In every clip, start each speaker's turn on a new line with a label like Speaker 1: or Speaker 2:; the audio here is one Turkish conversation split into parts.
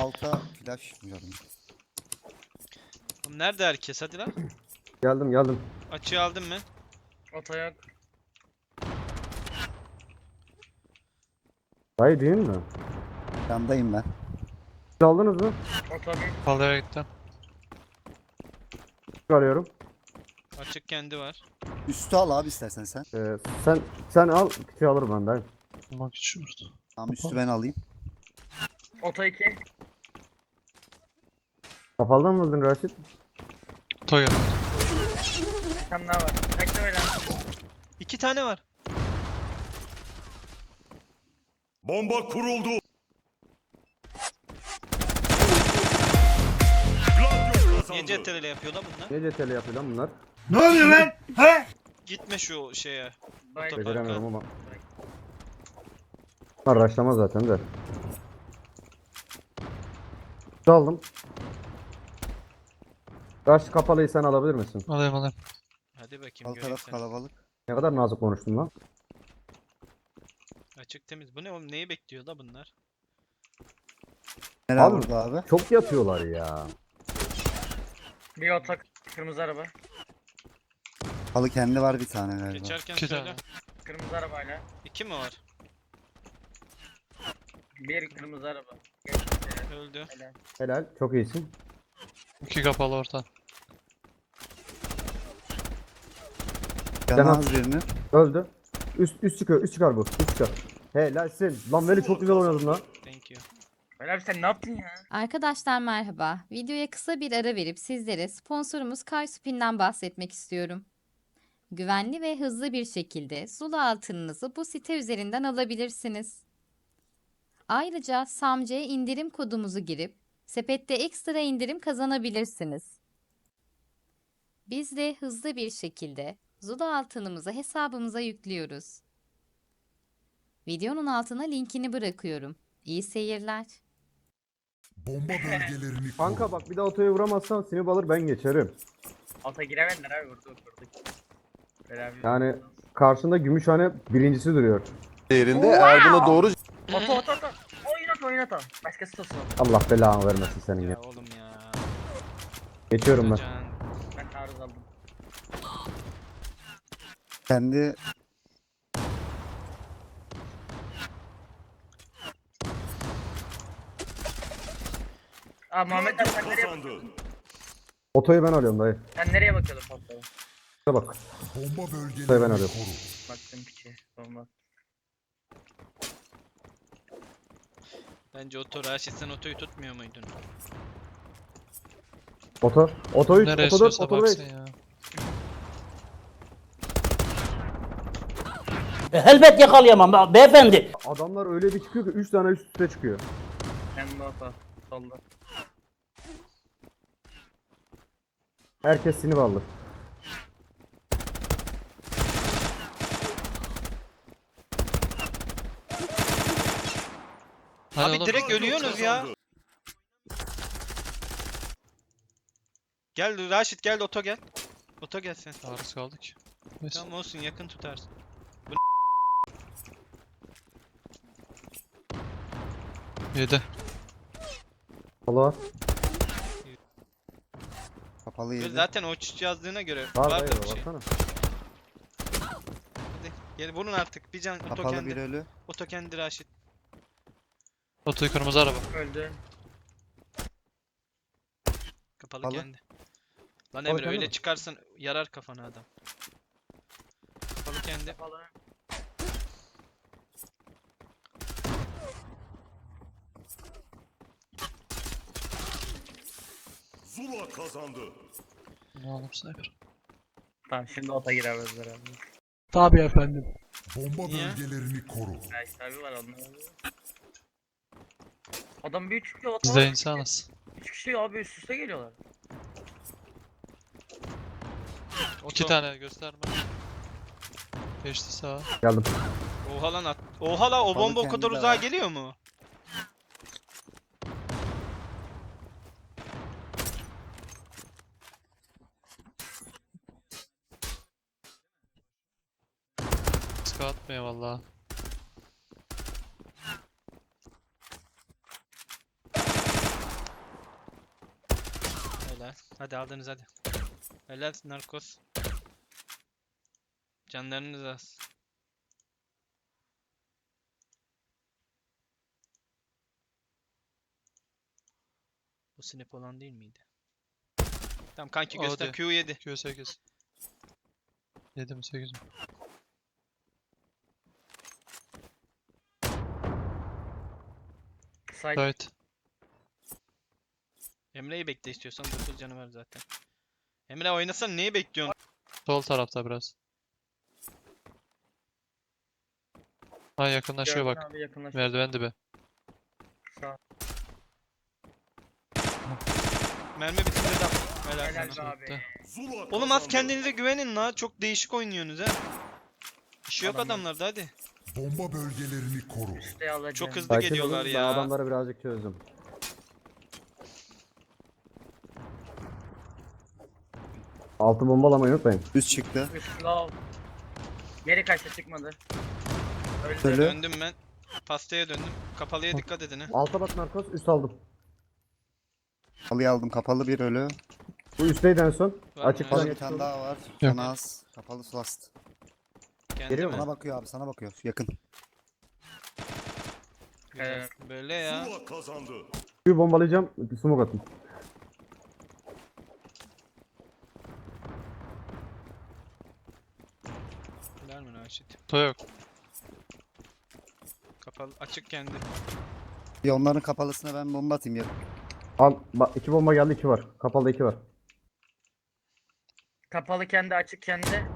Speaker 1: alta flash gördüm.
Speaker 2: Oğlum Nerede herkes hadi lan.
Speaker 3: Geldim geldim.
Speaker 2: Açığı aldın mı?
Speaker 4: Ota yok.
Speaker 3: Dayı değil mi?
Speaker 1: Yandayım ben.
Speaker 3: Siz aldınız mı?
Speaker 4: Ota bir.
Speaker 5: Palaya gittim.
Speaker 3: Çıkarıyorum.
Speaker 2: Açık kendi var.
Speaker 1: Üstü al abi istersen sen.
Speaker 3: Ee, sen sen al. Küçüğü alırım ben dayı.
Speaker 5: Bak vurdu.
Speaker 1: Tamam üstü ben alayım.
Speaker 4: Ota 2.
Speaker 3: Kapalıdan mı öldün Raşit?
Speaker 5: Toy geldi.
Speaker 4: Bir tane daha var. Bekle böyle.
Speaker 2: İki tane var.
Speaker 6: Bomba kuruldu. Gladio kazandı.
Speaker 2: Niye CTRL yapıyor lan bunlar?
Speaker 3: Niye CTRL yapıyor lan bunlar?
Speaker 2: Gitme şu şeye.
Speaker 4: Bay.
Speaker 3: Beceremiyorum ama. Ha raşlama zaten de. Aldım. Raş kapalıyı sen alabilir misin?
Speaker 5: Alayım alayım.
Speaker 2: Hadi bakayım
Speaker 1: Alt
Speaker 2: göreyim
Speaker 1: taraf
Speaker 2: seni.
Speaker 1: kalabalık.
Speaker 3: Ne kadar nazik konuştun lan.
Speaker 2: Açık temiz. Bu ne oğlum neyi bekliyor da bunlar?
Speaker 1: Nereye
Speaker 3: Abi-
Speaker 1: vurdu abi?
Speaker 3: Çok yatıyorlar ya.
Speaker 4: Bir ota kırmızı araba.
Speaker 1: Halı kendi var bir tane galiba.
Speaker 2: Geçerken
Speaker 5: İki
Speaker 2: söyle.
Speaker 5: tane.
Speaker 4: Kırmızı arabayla.
Speaker 2: İki mi var?
Speaker 4: Bir kırmızı araba. Geçti.
Speaker 2: Öldü.
Speaker 4: Helal.
Speaker 3: Helal. Çok iyisin.
Speaker 5: İki kapalı orta.
Speaker 1: Canı
Speaker 3: Canım.
Speaker 1: az birini.
Speaker 3: Öldü. Üst üst çıkıyor. Üst çıkar bu. Üst çıkar. Helalsin. Lan Veli çok güzel oynadın lan.
Speaker 2: Thank you.
Speaker 4: Helal abi sen ne yaptın ya?
Speaker 7: Arkadaşlar merhaba. Videoya kısa bir ara verip sizlere sponsorumuz Carspin'den bahsetmek istiyorum. Güvenli ve hızlı bir şekilde Zula altınınızı bu site üzerinden alabilirsiniz. Ayrıca Samce'ye indirim kodumuzu girip sepette ekstra indirim kazanabilirsiniz. Biz de hızlı bir şekilde Zula altınımızı hesabımıza yüklüyoruz. Videonun altına linkini bırakıyorum. İyi seyirler.
Speaker 6: Bomba bölgelerini
Speaker 3: Kanka bak bir daha otoya vuramazsan sinip alır ben geçerim.
Speaker 4: Ota giremediler abi vurdu vurdu. Helal abi.
Speaker 3: Yani karşında Gümüşhane birincisi duruyor.
Speaker 8: değerinde eğer buna doğru
Speaker 4: Ota ota ota. Oynat oynat o. Başkası tutsun.
Speaker 3: Allah belanı vermesin senin ya.
Speaker 2: Ya oğlum ya.
Speaker 3: Geçiyorum ben.
Speaker 2: Can.
Speaker 4: Ben taarruz aldım.
Speaker 1: Kendi
Speaker 4: Aa Muhammed abi
Speaker 6: Gladio
Speaker 4: sen nereye,
Speaker 6: kazandı.
Speaker 3: Otoyu ben alıyorum dayı.
Speaker 4: sen nereye bakıyordun?
Speaker 3: Şuna bak.
Speaker 6: Bomba
Speaker 3: Otoyu ben
Speaker 6: bölgelerini
Speaker 3: alıyorum.
Speaker 6: koru.
Speaker 4: Baktım piçe. Olmaz.
Speaker 2: Bence oto Raşit sen otoyu tutmuyor muydun?
Speaker 3: Oto. Oto 3.
Speaker 5: Nereye
Speaker 3: Oto 4.
Speaker 5: istiyorsa
Speaker 3: Oto 5.
Speaker 5: baksın ya.
Speaker 9: Elbet yakalayamam be- beyefendi.
Speaker 3: Adamlar öyle bir çıkıyor ki 3 tane üst üste çıkıyor.
Speaker 4: Hem de ota. Solda.
Speaker 3: Herkes sinip aldı.
Speaker 2: Abi direkt ölüyorsunuz ya. Gel Raşit gel oto gel. Oto gel sen.
Speaker 5: Arız kaldık. Neyse.
Speaker 2: Tamam olsun yakın tutarsın.
Speaker 5: Yedi.
Speaker 3: Allah.
Speaker 1: kapalı yedi.
Speaker 2: Zaten o uçuş yazdığına göre
Speaker 3: Var
Speaker 2: vardır
Speaker 3: dayı
Speaker 2: bir şey.
Speaker 3: baksana.
Speaker 2: Hadi gel vurun artık. Bir can
Speaker 1: Kapalı bir ölü.
Speaker 2: Oto kendi Raşit.
Speaker 5: Otoyu kırmızı araba.
Speaker 4: Öldü.
Speaker 2: Kapalı
Speaker 1: Kapalı.
Speaker 2: kendi. Lan Emre
Speaker 3: kendi
Speaker 2: öyle
Speaker 3: mi?
Speaker 2: çıkarsan yarar kafana adam. Kapalı kendi.
Speaker 4: Kapalı.
Speaker 6: Zula kazandı.
Speaker 5: Ne oğlum sniper.
Speaker 4: Tamam şimdi ota giremezler abi.
Speaker 6: Bomba
Speaker 2: Niye?
Speaker 6: bölgelerini koru.
Speaker 4: Raşit abi var onlar. Adam bir çıkıyor ota.
Speaker 5: Biz de insanız.
Speaker 4: Üç kişi abi üst üste geliyorlar.
Speaker 5: İki tane gösterme. Geçti sağa.
Speaker 3: Geldim.
Speaker 2: Oha lan at. Oha la o bomba o kadar uzağa geliyor mu?
Speaker 5: Sıkı atmıyor valla.
Speaker 2: Helal. Hadi aldınız hadi. Helal narkos. Canlarınız az. Bu snap olan değil miydi? Tamam kanki
Speaker 5: O
Speaker 2: göster.
Speaker 5: de.
Speaker 2: Q7.
Speaker 5: Q8. 7 mi 8 mi?
Speaker 4: Side.
Speaker 5: Gayet.
Speaker 2: Emre'yi bekle istiyorsan 9 canı var zaten. Emre oynasan neyi bekliyorsun?
Speaker 5: Sol tarafta biraz. Ha yakınlaşıyor
Speaker 4: Gördün
Speaker 5: bak.
Speaker 4: Abi yakınlaş.
Speaker 5: Merdiven dibi.
Speaker 4: Sağ.
Speaker 2: Mermi bitince de. Helal
Speaker 4: Helal
Speaker 2: sana.
Speaker 4: abi.
Speaker 2: Oğlum az kendinize güvenin la. Çok değişik oynuyorsunuz ha. İşi yok
Speaker 4: Adamlar.
Speaker 2: adamlarda hadi.
Speaker 6: Bomba bölgelerini koru.
Speaker 4: İşte alacağım.
Speaker 2: Çok hızlı
Speaker 3: Sakin
Speaker 2: geliyorlar
Speaker 3: olun, ben
Speaker 2: ya.
Speaker 3: adamları birazcık çözdüm. Altı bombalamayı unutmayın.
Speaker 1: Üst çıktı.
Speaker 4: Üst low. Geri kaçtı çıkmadı. Öldü.
Speaker 1: Ölü.
Speaker 2: Döndüm ben. Pastaya döndüm. Kapalıya dikkat edin ha.
Speaker 3: Alta bak narkoz üst aldım.
Speaker 1: Kapalıyı aldım. Kapalı bir ölü.
Speaker 3: Bu üstteydi en son.
Speaker 2: Var mı?
Speaker 3: Açıktan
Speaker 1: Kapalı bir
Speaker 3: geçti
Speaker 1: tane daha var. Canı az. Kapalı sulast.
Speaker 2: Kendi
Speaker 3: Geliyor
Speaker 2: mi?
Speaker 1: Sana bakıyor abi sana bakıyor. Yakın.
Speaker 2: Güzel. Böyle ya.
Speaker 6: Zula kazandı.
Speaker 3: Bir bombalayacağım. Smoke atın.
Speaker 2: Ver mi Raşit?
Speaker 5: To yok.
Speaker 2: Kapalı. Açık kendi.
Speaker 1: Bir onların kapalısına ben bomba atayım ya.
Speaker 3: Al bak iki bomba geldi iki var. Kapalı iki var.
Speaker 4: Kapalı kendi açık kendi.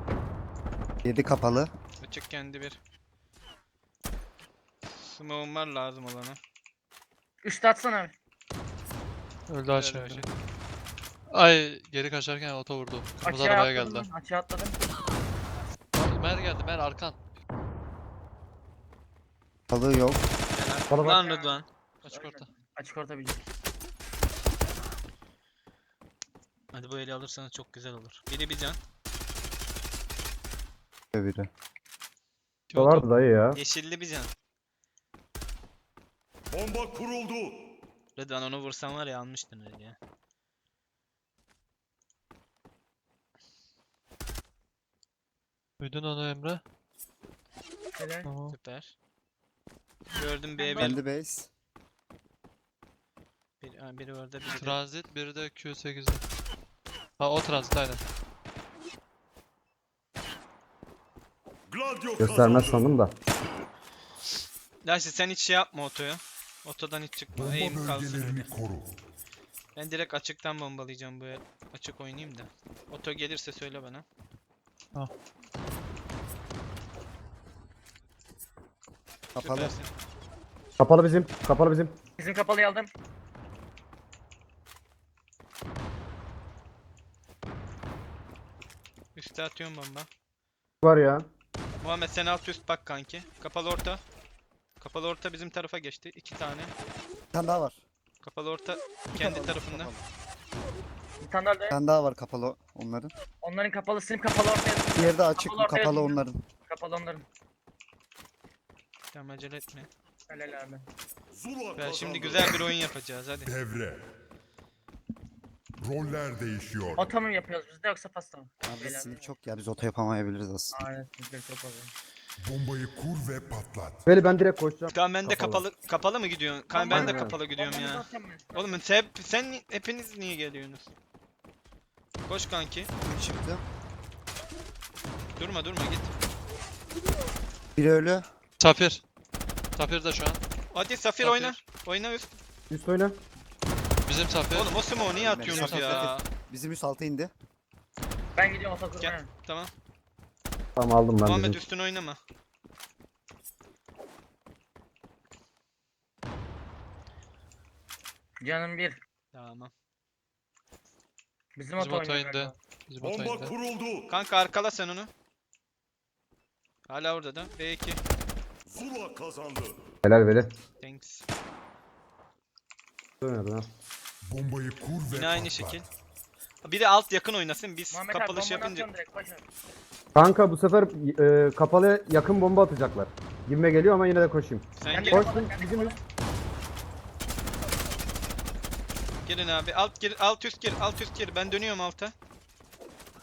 Speaker 1: 7 kapalı.
Speaker 2: Açık kendi bir. Smoke'um var lazım olana.
Speaker 4: Üst atsana abi.
Speaker 5: Öldü
Speaker 2: Güzel
Speaker 5: aşağı.
Speaker 2: Raşit.
Speaker 5: Ay geri kaçarken oto vurdu. Kırmızı
Speaker 4: Açığa
Speaker 5: arabaya
Speaker 4: atladım.
Speaker 5: geldi.
Speaker 4: lan, Açığa atladım.
Speaker 5: Mer geldi Mer arkan.
Speaker 1: Kapalı yok.
Speaker 3: Bana bak.
Speaker 2: Lan Rıdvan.
Speaker 5: Açık orta.
Speaker 4: Açık orta bir.
Speaker 2: Hadi bu eli alırsanız çok güzel olur. Biri bir can.
Speaker 1: Biri.
Speaker 5: Oto.
Speaker 3: vardı dayı ya.
Speaker 2: Yeşilli bir can.
Speaker 6: Bomba kuruldu.
Speaker 2: Rıdvan onu vursan var ya almıştın öyle ya.
Speaker 5: Duydun onu Emre.
Speaker 4: Helal.
Speaker 5: Tamam.
Speaker 2: Süper. Gördüm B1.
Speaker 1: Kendi base.
Speaker 2: Bir, ha, biri orada biri de.
Speaker 5: Transit biri de Q8'de. Ha o transit aynen.
Speaker 3: Göstermez sandım da.
Speaker 2: Dersi sen hiç şey yapma otoya. Otodan hiç çıkma. Aim
Speaker 6: Bomba
Speaker 2: kalsın öyle.
Speaker 6: koru.
Speaker 2: Ben direkt açıktan bombalayacağım bu el. Açık oynayayım da. Oto gelirse söyle bana.
Speaker 1: Kapalı.
Speaker 2: Süpersin.
Speaker 3: Kapalı bizim. Kapalı bizim.
Speaker 4: Bizim kapalıyı aldım.
Speaker 2: Üste atıyorum bomba.
Speaker 3: Var ya.
Speaker 2: Muhammed sen alt üst bak kanki. Kapalı orta. Kapalı orta bizim tarafa geçti. İki tane.
Speaker 1: Bir tane daha var.
Speaker 2: Kapalı orta kendi
Speaker 1: Kapalı,
Speaker 2: tarafında.
Speaker 1: kapalı.
Speaker 4: Bir tane daha
Speaker 1: Bir
Speaker 4: da.
Speaker 1: tane daha var kapalı onların.
Speaker 4: Onların kapalısını kapalı ortaya.
Speaker 1: Diğeri de açık.
Speaker 4: Kapalı ortaya
Speaker 1: kapalı onların.
Speaker 4: Kapalı onların.
Speaker 2: Tamam acele etme.
Speaker 4: Helal abi.
Speaker 6: Zula
Speaker 2: Ben
Speaker 6: kazandı.
Speaker 2: şimdi güzel bir oyun yapacağız hadi.
Speaker 6: Devre. Roller değişiyor.
Speaker 4: Oto mu yapıyoruz biz de yoksa pasta mı?
Speaker 1: Abi
Speaker 4: Helal
Speaker 1: sinip
Speaker 4: be.
Speaker 1: çok ya biz oto yapamayabiliriz aslında.
Speaker 4: Aynen sizler çok fazla.
Speaker 6: Bombayı kur ve patlat.
Speaker 3: Böyle ben direkt koşacağım.
Speaker 2: Tamam ben de
Speaker 3: Kapalı.
Speaker 2: kapalı kapalı mı gidiyorsun? Kan
Speaker 4: Tamam,
Speaker 2: ben de
Speaker 3: aynen.
Speaker 2: kapalı gidiyorum ya. Oğlum sen, sen hepiniz niye geliyorsunuz? Koş kanki.
Speaker 1: Üç çıktı.
Speaker 2: Durma durma git.
Speaker 1: Biri ölü.
Speaker 5: Safir. Safir de şu an.
Speaker 2: Hadi Safir
Speaker 5: Safir.
Speaker 2: oyna. Oyna üst.
Speaker 3: Üst oyna.
Speaker 5: Bizim Safir.
Speaker 2: Oğlum o smoke'u niye atıyorsunuz ya?
Speaker 1: Bizim üst altı indi.
Speaker 4: Ben gidiyorum oto
Speaker 2: Gel.
Speaker 4: kurmaya.
Speaker 2: Tamam.
Speaker 3: Tamam aldım ben
Speaker 2: Muhammed
Speaker 3: bizim.
Speaker 2: üstüne oynama.
Speaker 4: Canım bir.
Speaker 2: Tamam.
Speaker 4: Bizim
Speaker 5: Bizim
Speaker 4: oto oynuyor
Speaker 5: indi.
Speaker 4: galiba.
Speaker 5: Bizim
Speaker 6: Bomba
Speaker 5: indi.
Speaker 6: kuruldu.
Speaker 2: Kanka arkala sen onu. Hala orada da. B2.
Speaker 6: Zula kazandı.
Speaker 3: Helal veli.
Speaker 2: Thanks.
Speaker 3: Oynadı ha.
Speaker 6: Bombayı kur ve
Speaker 2: Yine aynı
Speaker 6: patlat.
Speaker 2: şekil. Biri alt yakın oynasın. Biz
Speaker 4: Muhammed abi
Speaker 2: kapalış
Speaker 4: bombanı
Speaker 2: yapınca.
Speaker 4: atıyorum direkt koş.
Speaker 3: Kanka bu sefer e, kapalı yakın bomba atacaklar. Gibime geliyor ama yine de koşayım.
Speaker 2: Sen gel.
Speaker 3: Koştum bizim üst.
Speaker 2: Girin abi. Alt gir, alt üst gir, alt üst gir. Ben dönüyorum alta.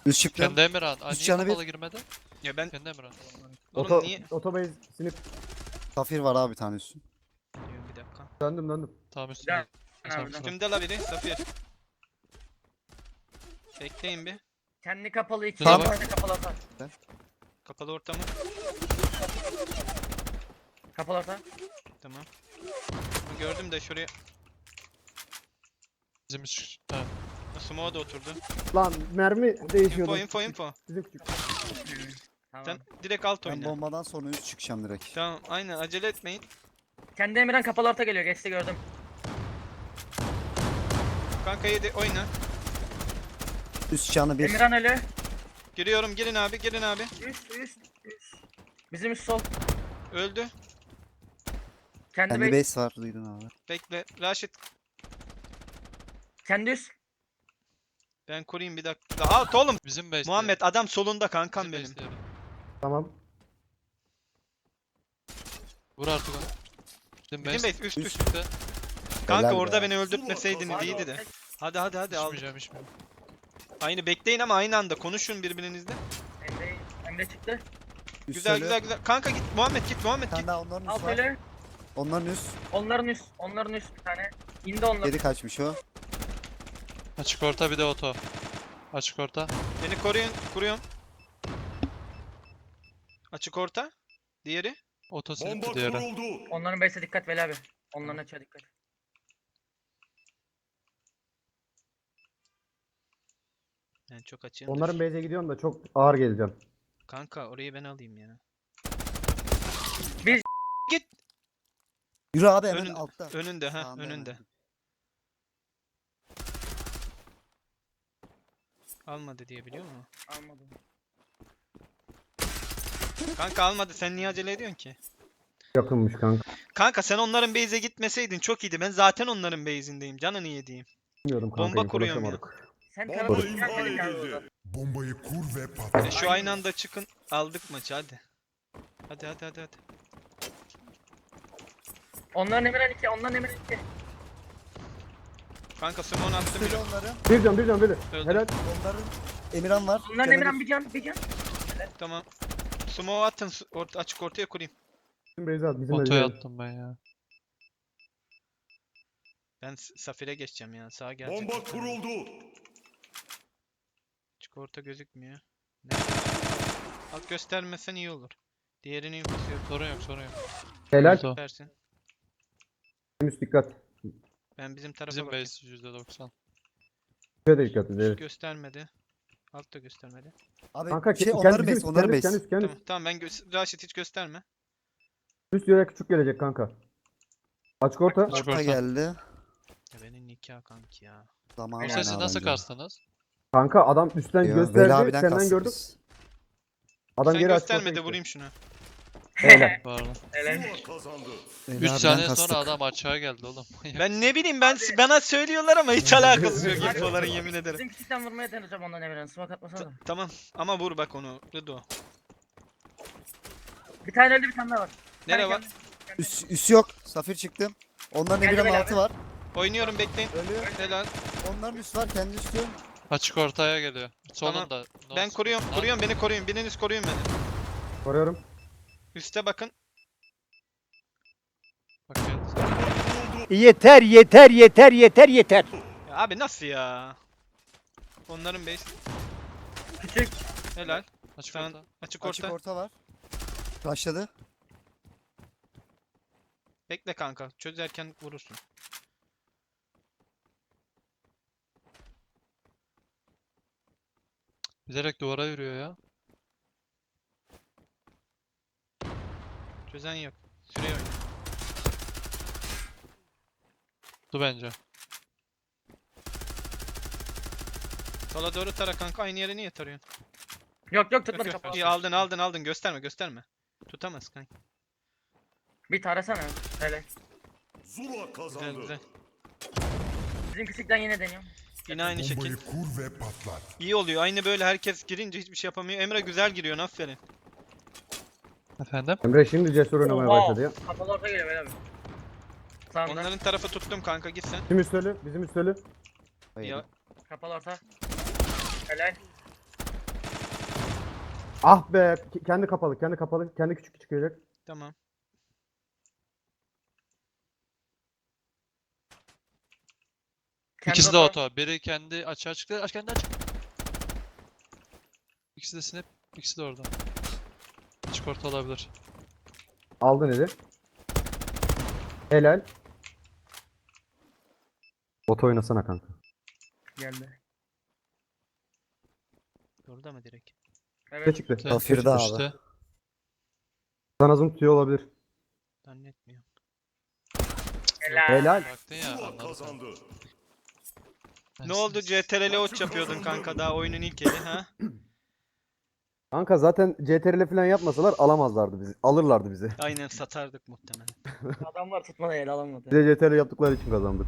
Speaker 1: Üst çıktım.
Speaker 5: Kendi Emirhan. Aa,
Speaker 1: Üst
Speaker 5: niye
Speaker 1: canı bir-
Speaker 5: kapalı girmedi?
Speaker 2: Ya ben
Speaker 5: Kendi Emirhan.
Speaker 2: oğlum
Speaker 3: Oto,
Speaker 2: niye
Speaker 3: otobase sinip
Speaker 1: Safir var abi bir tane üstün.
Speaker 2: bir dakika.
Speaker 3: döndüm döndüm.
Speaker 5: Tamam üstüne.
Speaker 4: Ya,
Speaker 5: Tamam.
Speaker 2: Üstümde la biri. Safir. Bekleyin bir.
Speaker 4: Kendi kapalı iki.
Speaker 5: Tamam.
Speaker 4: Kendi kapalı orta.
Speaker 2: Kapalı ortamı.
Speaker 4: Kapalı orta.
Speaker 2: Tamam. Gördüm de şuraya.
Speaker 5: Bizim üst. Ha.
Speaker 2: Smoke'a da oturdu.
Speaker 3: Lan mermi değişiyordu.
Speaker 2: Info info info.
Speaker 3: Bizim küçük.
Speaker 4: Tamam.
Speaker 2: Sen direkt alt
Speaker 1: Ben
Speaker 2: oyna.
Speaker 1: bombadan sonra üst çıkacağım direkt.
Speaker 2: Tamam aynen acele etmeyin.
Speaker 4: Kendi Emirhan kapalı orta geliyor. Geçti gördüm.
Speaker 2: Kanka yedi oyna.
Speaker 1: Üst canı bir.
Speaker 4: Emirhan ölü.
Speaker 2: Giriyorum girin abi girin abi.
Speaker 4: Üst üst üst. Bizim üst sol.
Speaker 2: Öldü.
Speaker 4: Kendi,
Speaker 1: Kendi
Speaker 4: base.
Speaker 1: base var duydun abi.
Speaker 2: Bekle. Raşit
Speaker 4: Kendi üst.
Speaker 2: ben koruyayım bir dakika. Alt oğlum.
Speaker 5: Bizim base.
Speaker 2: Muhammed adam solunda kankam
Speaker 5: Bizim
Speaker 2: benim.
Speaker 3: Tamam.
Speaker 5: Vur artık onu. Bizim
Speaker 2: Bizim
Speaker 5: base.
Speaker 2: base üst üst.
Speaker 5: Üstte.
Speaker 2: Kanka
Speaker 1: Helal
Speaker 2: orada
Speaker 1: be.
Speaker 2: beni öldürtmeseydiniz iyiydi de. Hadi hadi hadi al.
Speaker 5: İçmeyeceğim.
Speaker 2: Aynı bekleyin ama aynı anda konuşun birbirinizle.
Speaker 4: Emre, Emre çıktı.
Speaker 1: Üst
Speaker 2: Güzel
Speaker 1: ölü.
Speaker 2: güzel güzel. Kanka git Muhammed git Muhammed
Speaker 1: Bir tane
Speaker 2: git.
Speaker 1: daha onların var.
Speaker 4: ölü.
Speaker 1: Onların üst.
Speaker 4: Onların üst. Onların üst bir tane. İndi onlar.
Speaker 1: Geri kaçmış o.
Speaker 5: Açık orta bir de oto. Açık orta.
Speaker 2: Beni koruyun kuruyorum. Açık orta. Diğeri.
Speaker 5: Oto
Speaker 6: Bomba
Speaker 5: diğeri.
Speaker 6: kuruldu.
Speaker 4: Onların base'e dikkat Veli abi. Onların açığa dikkat.
Speaker 2: Ben çok açığım.
Speaker 3: Onların base'e gidiyorum da çok ağır geleceğim.
Speaker 2: Kanka orayı ben alayım ya.
Speaker 1: Yürü abi hemen
Speaker 2: Önünde,
Speaker 1: altta.
Speaker 2: önünde ha
Speaker 1: Sağında hemen.
Speaker 2: önünde. Almadı diye biliyor musun?
Speaker 4: Almadım.
Speaker 2: Kanka almadı sen niye acele ediyorsun ki?
Speaker 3: Yakınmış kanka.
Speaker 2: Kanka sen onların base'e gitmeseydin çok iyiydi. Ben zaten onların base'indeyim. Canını yediğim.
Speaker 3: Bilmiyorum kanka.
Speaker 2: Bomba kuruyorum ya.
Speaker 4: Sen
Speaker 6: Bomba
Speaker 4: karabalık
Speaker 6: imha edildi. Bombayı kur ve patlat.
Speaker 2: E şu aynı anda çıkın. Aldık maçı hadi. Hadi hadi hadi hadi.
Speaker 4: Onların Emirhan 2. Onların Emirhan 2.
Speaker 2: Kanka Simon attı
Speaker 1: ölü
Speaker 2: biri.
Speaker 1: onların.
Speaker 3: Bir can bir can biri.
Speaker 2: Öldü.
Speaker 3: Helal.
Speaker 1: Onların Emirhan var.
Speaker 4: Onların
Speaker 1: Canı
Speaker 4: Emirhan
Speaker 1: bir.
Speaker 4: bir can. Bir can.
Speaker 2: Tamam. Smoke atın s- orta, açık ortaya kurayım.
Speaker 3: Bizim at. Bizim
Speaker 5: Otoya
Speaker 3: at.
Speaker 5: attım ben ya.
Speaker 2: Ben S- Safir'e geçeceğim ya. Sağa gelecek.
Speaker 6: Bomba kuruldu.
Speaker 2: Açık orta gözükmüyor. Nerede? Alt göstermesen iyi olur. Diğerinin infosu yok.
Speaker 5: Sorun yok sorun yok.
Speaker 3: Helal. Bizim üst dikkat.
Speaker 2: Ben bizim tarafa
Speaker 5: Bizim
Speaker 2: bakayım.
Speaker 5: base %90.
Speaker 3: Şuraya da dikkat
Speaker 2: Üst
Speaker 3: edin.
Speaker 2: göstermedi. Alt da göstermedi.
Speaker 1: Abi
Speaker 3: Kanka
Speaker 1: şey
Speaker 3: kendi
Speaker 1: onların
Speaker 3: bizim
Speaker 1: base. Onların
Speaker 3: kendi
Speaker 1: base.
Speaker 3: kendi kendi
Speaker 2: Tamam, tamam ben gö- Raşit hiç gösterme.
Speaker 3: üst yere küçük gelecek kanka. Açık orta.
Speaker 1: Orta geldi.
Speaker 2: Ya benim nikah kanki ya.
Speaker 4: Helal.
Speaker 5: Bu sesi nasıl kastınız?
Speaker 3: Kanka adam üstten
Speaker 1: Veli
Speaker 3: gösterdi.
Speaker 1: abiden
Speaker 3: Senden
Speaker 1: kastık
Speaker 3: gördüm.
Speaker 1: biz.
Speaker 3: Adam
Speaker 2: Sen
Speaker 3: geri ortaya
Speaker 2: gösterme de vurayım şunu.
Speaker 5: Pardon.
Speaker 1: Veli
Speaker 5: 3
Speaker 1: abiden
Speaker 5: saniye
Speaker 1: kastık.
Speaker 5: sonra adam açığa geldi oğlum.
Speaker 2: Ben ne bileyim ben bana söylüyorlar ama hiç alakası yok infoların yemin ederim.
Speaker 4: Bizim küçükten vurmaya deneyeceğim ondan Emirhan. Smoke atmasana.
Speaker 2: Tamam ama vur bak onu. Rıdo.
Speaker 4: Bir tane öldü bir tane daha var.
Speaker 2: Nere var?
Speaker 1: Üst, üst yok. Safir çıktım. Onların
Speaker 4: Geldi
Speaker 1: Emirhan
Speaker 4: Veli
Speaker 1: altı
Speaker 4: abi.
Speaker 1: var.
Speaker 2: Oynuyorum bekleyin.
Speaker 1: Ölü.
Speaker 2: Helal.
Speaker 1: Onların üst var. Kendi üstü.
Speaker 5: Açık ortaya geliyor.
Speaker 2: Tamam.
Speaker 5: Solunda.
Speaker 2: Ben koruyorum.
Speaker 5: Lan,
Speaker 2: Koruyorum beni koruyun. Biriniz koruyun beni.
Speaker 3: Koruyorum.
Speaker 2: Üste bakın.
Speaker 5: Bak.
Speaker 9: Yeter yeter yeter yeter yeter.
Speaker 2: Ya abi nasıl ya? Onların base.
Speaker 4: Küçük.
Speaker 2: Helal.
Speaker 5: Açık
Speaker 2: Sen
Speaker 5: orta.
Speaker 2: açık
Speaker 1: Açık
Speaker 2: orta.
Speaker 1: orta var. Başladı.
Speaker 2: Bekle kanka. Çözerken vurursun.
Speaker 5: Bilerek duvara yürüyor ya.
Speaker 2: Çözen yok. Süre oyna.
Speaker 5: Du bence.
Speaker 2: Sola doğru tara kanka. Aynı yere niye tarıyorsun?
Speaker 4: Yok yok tutmadı
Speaker 2: yok. İyi aldın aldın aldın. Gösterme gösterme. Tutamaz kanka.
Speaker 4: Bir tarasana. Helal.
Speaker 6: Zula
Speaker 2: Güzel
Speaker 6: kazandı.
Speaker 2: güzel.
Speaker 4: Bizim küçükten yine deniyorum.
Speaker 2: Yine aynı şekil.
Speaker 6: Bombayı kur ve patlat.
Speaker 2: İyi oluyor. Aynı böyle herkes girince hiçbir şey yapamıyor. Emre güzel giriyor. Aferin.
Speaker 5: Efendim?
Speaker 3: Emre şimdi cesur oynamaya
Speaker 4: Oha.
Speaker 3: başladı ya.
Speaker 4: Kapalı orta geliyor Veli abi. Sağında.
Speaker 2: Onların tarafı tuttum kanka git sen.
Speaker 3: Bizim üst ölü. Bizim üst ölü.
Speaker 2: Ya,
Speaker 4: Kapalı orta. Helal.
Speaker 3: Ah be. k- Kendi kapalı. Kendi kapalı. Kendi küçük küçük gelecek.
Speaker 2: tamam.
Speaker 4: Kendi
Speaker 5: İkisi de
Speaker 4: oto.
Speaker 5: Biri kendi açığa çıktı. Aç kendi aç. İkisi de snap. İkisi de orada. Açık orta olabilir.
Speaker 3: Aldın eli. Helal. Bot oynasana kanka.
Speaker 4: Geldi.
Speaker 2: Orada mı direkt?
Speaker 3: Ne
Speaker 4: Evet.
Speaker 3: çıktı?
Speaker 5: Sen
Speaker 1: Zafir de abi.
Speaker 3: Sana zoom tutuyor olabilir.
Speaker 2: Zannetmiyorum.
Speaker 4: Helal.
Speaker 3: Helal.
Speaker 5: Baktın ya anladım.
Speaker 6: kazandı.
Speaker 2: Ne oldu CTRL uç yapıyordun kanka daha oyunun ilk eli ha?
Speaker 3: Kanka zaten CTRL falan yapmasalar alamazlardı bizi. Alırlardı bizi.
Speaker 2: Aynen satardık muhtemelen.
Speaker 4: Adamlar tutmadı el alamadı.
Speaker 3: Bize CTRL yaptıkları için kazandık.